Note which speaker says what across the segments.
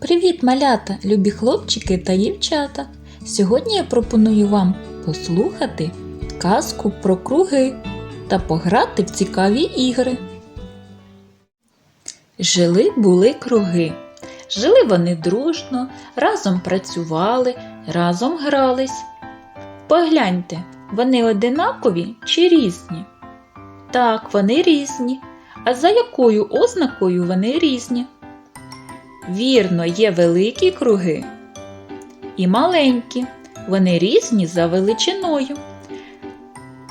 Speaker 1: Привіт, малята, любі хлопчики та дівчата! Сьогодні я пропоную вам послухати казку про круги та пограти в цікаві ігри. Жили були круги. Жили вони дружно, разом працювали, разом грались. Погляньте, вони одинакові чи різні? Так, вони різні. А за якою ознакою вони різні? Вірно, є великі круги і маленькі. Вони різні за величиною.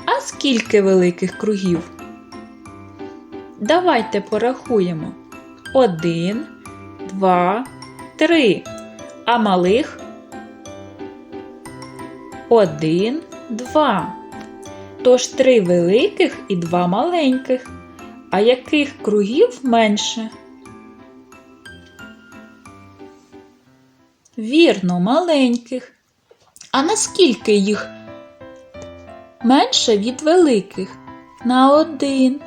Speaker 1: А скільки великих кругів? Давайте порахуємо. Один, два, три. А малих? Один, два. Тож три великих і два маленьких. А яких кругів менше? Вірно, маленьких. А наскільки їх менше від великих? На один.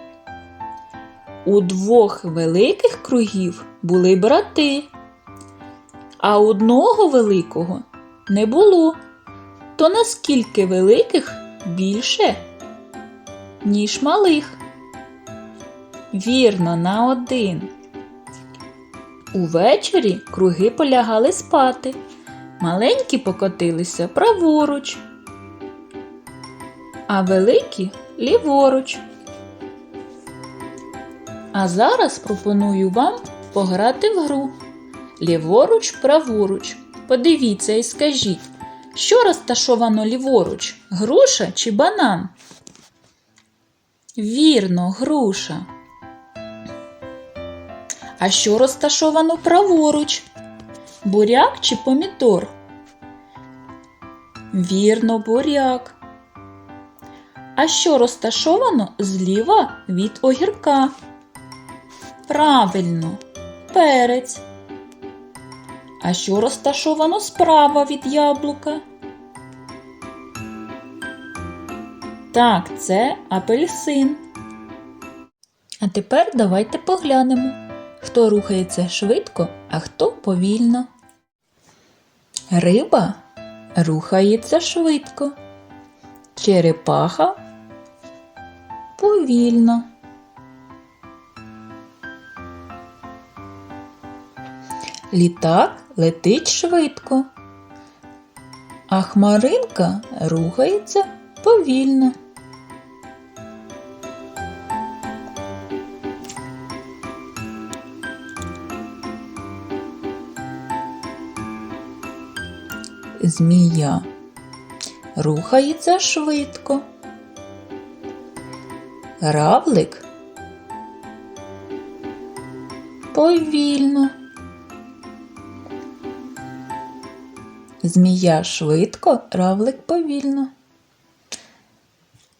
Speaker 1: У двох великих кругів були брати, а одного великого не було. То наскільки великих більше, ніж малих? Вірно, на один. Увечері круги полягали спати. Маленькі покотилися праворуч, а великі ліворуч. А зараз пропоную вам пограти в гру ліворуч, праворуч. Подивіться і скажіть, що розташовано ліворуч груша чи банан? Вірно, груша. А що розташовано праворуч? Буряк чи помідор? Вірно, буряк. А що розташовано зліва від огірка? Правильно, перець. А що розташовано справа від яблука? Так, це апельсин. А тепер давайте поглянемо, хто рухається швидко, а хто повільно. Риба рухається швидко. Черепаха повільно. Літак летить швидко, а хмаринка рухається повільно. Змія рухається швидко. Равлик повільно. Змія швидко, равлик повільно.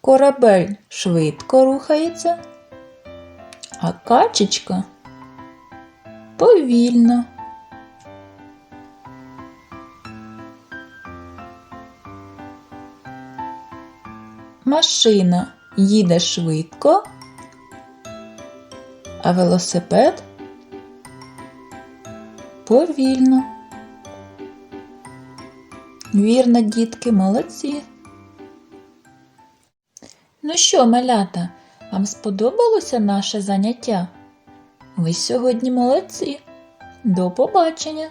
Speaker 1: Корабель швидко рухається, а качечка повільно. Машина їде швидко, а велосипед повільно. Вірно, дітки, молодці. Ну що, малята, вам сподобалося наше заняття? Ви сьогодні молодці. До побачення!